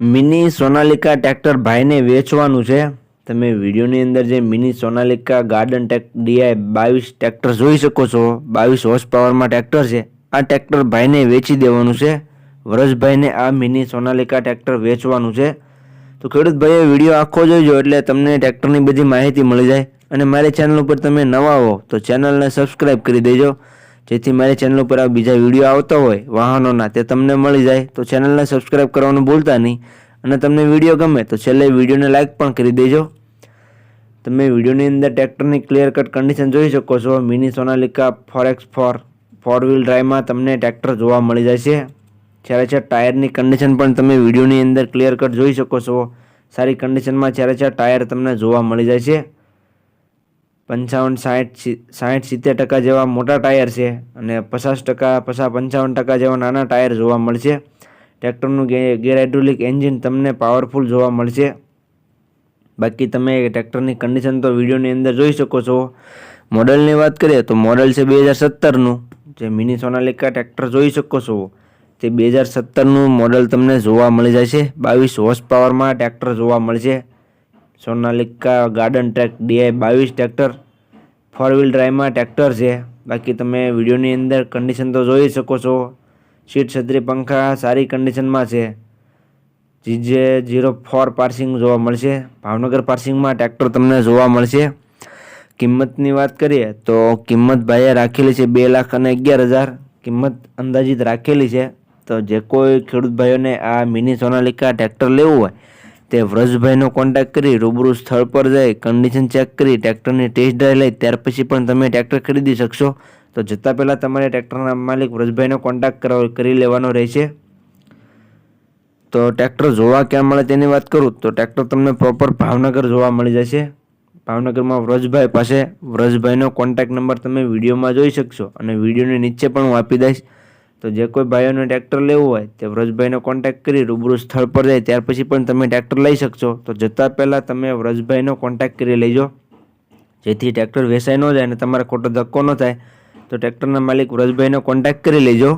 Mini Sonalika tractor ભાઈને વેચવાનું છે. તમે વિડીયોની અંદર જે mini Sonalika garden track DI બાવીસ ટ્રેક્ટર જોઈ શકો છો. બાવીસ હોર્સ પાવરમાં ટ્રેક્ટર છે. આ ટ્રેક્ટર ભાઈને વેચી દેવાનું છે. વરસભાઈને આ મિની સોનાલિકા ટ્રેક્ટર વેચવાનું છે. તો ખેડૂત ભાઈએ વીડિયો આખો જોઈજો એટલે તમને ટ્રેક્ટરની બધી માહિતી મળી જાય. અને મારી ચેનલ ઉપર તમે નવા હો તો ચેનલને સબસ્ક્રાઈબ કરી દેજો. જેથી મારી ચેનલ ઉપર આ બીજા વીડિયો આવતા હોય, વાહનોના, તે તમને મળી જાય. તો ચેનલને સબસ્ક્રાઈબ કરવાનું ભૂલતા નહીં. અને તમને વીડિયો ગમે તો છેલ્લે વિડીયોને લાઇક પણ કરી દેજો. તમે વિડીયોની અંદર ટ્રેક્ટરની ક્લિયર કટ કન્ડિશન જોઈ શકો છો. Mini Sonalika four x four four wheel ડ્રાઈવમાં તમને ટ્રેક્ટર જોવા મળી જશે. જ્યારે છે ટાયરની કન્ડિશન પણ તમે વિડીયોની અંદર ક્લિયર કટ જોઈ શકો છો. સારી કન્ડિશનમાં જ્યારે છે ટાયર તમને જોવા મળી જાય છે પંચાવન સાઠ સાઠ સિત્તેર ટકા જેવા મોટા ટાયર છે અને પચાસ ટકા, પચાસ પંચાવન ટકા જેવા નાના ટાયર જોવા મળશે. ટ્રેક્ટરનું ગે ગેર એન્જિન તમને પાવરફુલ જોવા મળશે. બાકી તમે ટ્રેક્ટરની કન્ડિશન તો વિડીયોની અંદર જોઈ શકો છો. મોડલની વાત કરીએ તો મોડલ છે બે હજાર સત્તરનું. જે મિની સોનાલિકા ટ્રેક્ટર જોઈ શકો છો. તે બે હજાર સત્તરનું મોડલ તમને જોવા મળી જશે. બાવીસ હોર્સ પાવરમાં ટ્રેક્ટર જોવા મળશે. સોનાલિકા ગાર્ડન ટ્રેક, ડીઆઈ બાવીસ ટ્રેક્ટર ફોર વ્હીલ ડ્રાઈવમાં ટ્રેક્ટર છે. બાકી તમે વિડીયોની અંદર કન્ડિશન તો જોઈ શકો છો. સીટ છત્રી પંખા સારી કન્ડિશનમાં છે. જીજે ઝીરો ફોર પાર્સિંગ જોવા મળશે. ભાવનગર પાર્સિંગમાં ટ્રેક્ટર તમને જોવા મળશે. કિંમતની વાત કરીએ તો કિંમત ભાઈએ રાખેલી છે બે લાખ અને અગિયાર હજાર. કિંમત અંદાજિત રાખેલી છે. તો જે કોઈ ખેડૂત ભાઈઓને આ મિની સોનાલિકા ટ્રેક્ટર લેવું હોય તે વ્રજભાઈનો કોન્ટેક્ટ કરી રૂબરૂ સ્થળ પર જઈ કન્ડિશન ચેક કરી ટ્રેક્ટરની ટેસ્ટ ડ્રાઈવ લઈ, ત્યાર પછી પણ તમે ટ્રેક્ટર ખરીદી શકશો. તો જતાં પહેલાં તમારે ટ્રેક્ટરના માલિક વ્રજભાઈનો કોન્ટેક્ટ કરી લેવાનો રહેશે. તો ટ્રેક્ટર જોવા ક્યાં મળે તેની વાત કરું? તો ટ્રેક્ટર તમને પ્રોપર ભાવનગર જોવા મળી જશે. ભાવનગરમાં વ્રજભાઈ પાસે વ્રજભાઈનો કોન્ટેક્ટ નંબર તમે વિડીયોમાં જોઈ શકશો અને વિડીયોની નીચે પણ હું આપી દઈશ. તો જે કોઈ ભાઈઓને ટ્રેક્ટર લેવું હોય, તે વ્રજભાઈનો કોન્ટેક્ટ કરી રૂબરૂ સ્થળ પર જાય, ત્યાર પછી પણ તમે ટ્રેક્ટર લઈ શકશો. તો જતાં પહેલાં તમે વ્રજભાઈનો કોન્ટેક્ટ કરી લેજો. જેથી ટ્રેક્ટર વેચાઈ ન જાય અને તમારે ખોટો ધક્કો ન થાય. તો ટ્રેક્ટરના માલિક વ્રજભાઈનો કોન્ટેક્ટ કરી લેજો.